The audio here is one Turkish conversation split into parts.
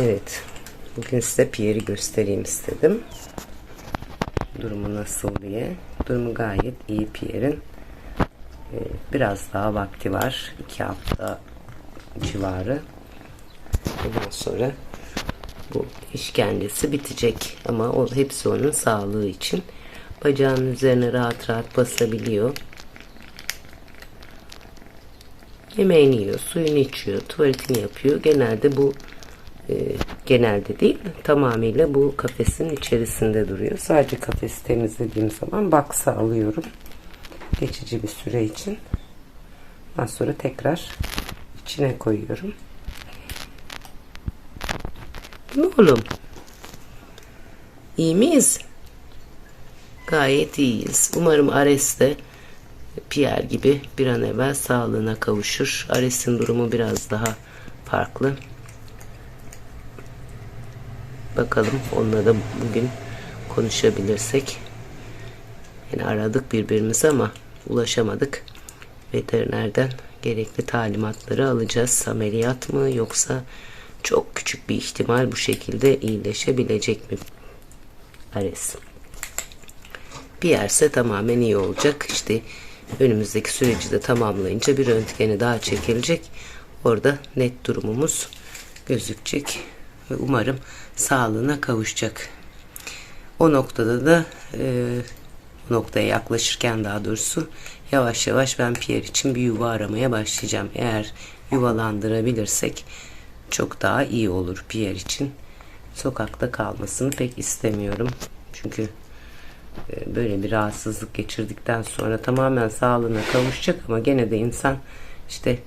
Evet. Bugün size Pierre'i göstereyim istedim. Durumu nasıl diye. Durumu gayet iyi Pierre'in. Ee, biraz daha vakti var. 2 hafta civarı. Ondan sonra bu işkencesi bitecek. Ama o hepsi onun sağlığı için. Bacağının üzerine rahat rahat basabiliyor. Yemeğini yiyor, suyunu içiyor, tuvaletini yapıyor. Genelde bu e, genelde değil, tamamıyla bu kafesin içerisinde duruyor. Sadece kafesi temizlediğim zaman baksa alıyorum. Geçici bir süre için. Ondan sonra tekrar içine koyuyorum. Ne oğlum? İyi miyiz? Gayet iyiyiz. Umarım Ares de Pierre gibi bir an evvel sağlığına kavuşur. Ares'in durumu biraz daha farklı. Bakalım onunla da bugün konuşabilirsek. Yani aradık birbirimizi ama ulaşamadık. Veterinerden gerekli talimatları alacağız. Ameliyat mı yoksa çok küçük bir ihtimal bu şekilde iyileşebilecek mi? Ares. Pierre tamamen iyi olacak. İşte önümüzdeki süreci de tamamlayınca bir röntgeni daha çekilecek. Orada net durumumuz gözükecek ve umarım sağlığına kavuşacak. O noktada da e, noktaya yaklaşırken daha doğrusu yavaş yavaş ben Pierre için bir yuva aramaya başlayacağım. Eğer yuvalandırabilirsek çok daha iyi olur Pierre için. Sokakta kalmasını pek istemiyorum. Çünkü e, böyle bir rahatsızlık geçirdikten sonra tamamen sağlığına kavuşacak ama gene de insan işte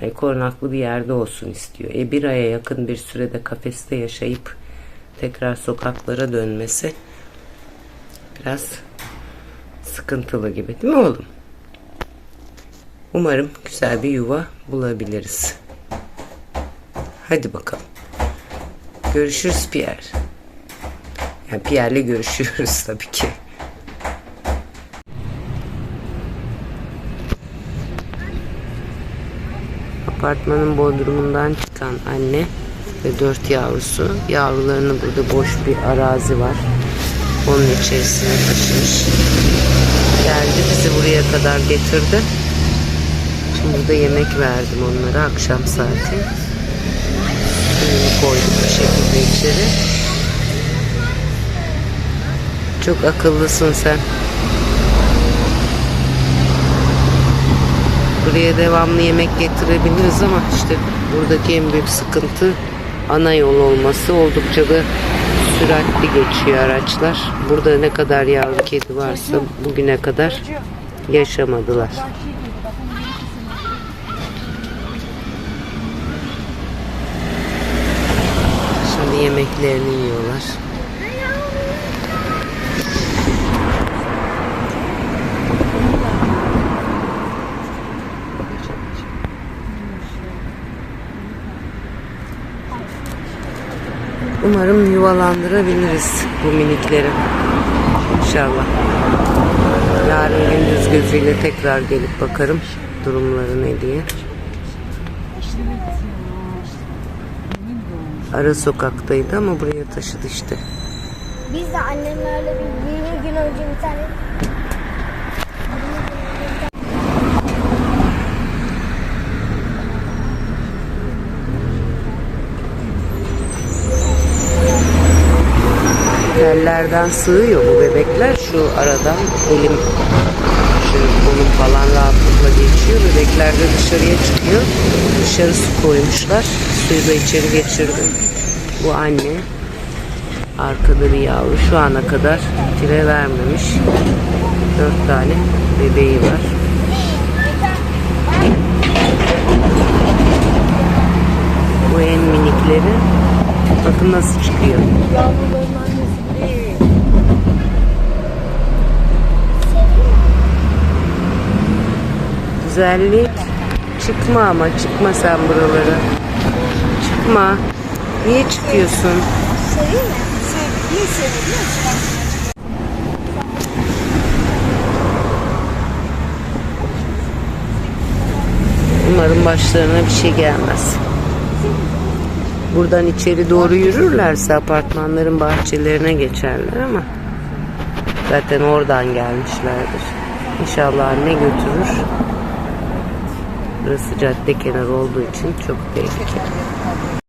hani korunaklı bir yerde olsun istiyor. E bir aya yakın bir sürede kafeste yaşayıp tekrar sokaklara dönmesi biraz sıkıntılı gibi değil mi oğlum? Umarım güzel bir yuva bulabiliriz. Hadi bakalım. Görüşürüz Pierre. Yani Pierre'le görüşüyoruz tabii ki. Apartmanın bodrumundan çıkan anne ve dört yavrusu. Yavrularını burada boş bir arazi var. Onun içerisine taşımış. Geldi bizi buraya kadar getirdi. Şimdi burada yemek verdim onlara akşam saati. Suyunu koyduk bu şekilde içeri. Çok akıllısın sen. Buraya devamlı yemek getirebiliriz ama işte buradaki en büyük sıkıntı ana yol olması. Oldukça da süratli geçiyor araçlar. Burada ne kadar yavru kedi varsa bugüne kadar yaşamadılar. Şimdi yemeklerini yiyorlar. Umarım yuvalandırabiliriz bu minikleri. İnşallah. Yarın gündüz gözüyle tekrar gelip bakarım durumları ne diye. Ara sokaktaydı ama buraya taşıdı işte. Biz de annemlerle bir 20 gün önce bir tane Tellerden sığıyor bu bebekler şu aradan elim şu kolum falan rahatlıkla geçiyor. Bebekler de dışarıya çıkıyor. Dışarı su koymuşlar. Suyu da içeri geçirdim. Bu anne arkada bir yavru şu ana kadar tire vermemiş. Dört tane bebeği var. Bu en minikleri. Bakın nasıl çıkıyor. Güzellik. Çıkma ama çıkma sen buralara. Çıkma. Niye çıkıyorsun? Umarım başlarına bir şey gelmez. Buradan içeri doğru yürürlerse apartmanların bahçelerine geçerler ama zaten oradan gelmişlerdir. İnşallah anne götürür. Burası cadde kenarı olduğu için çok tehlikeli.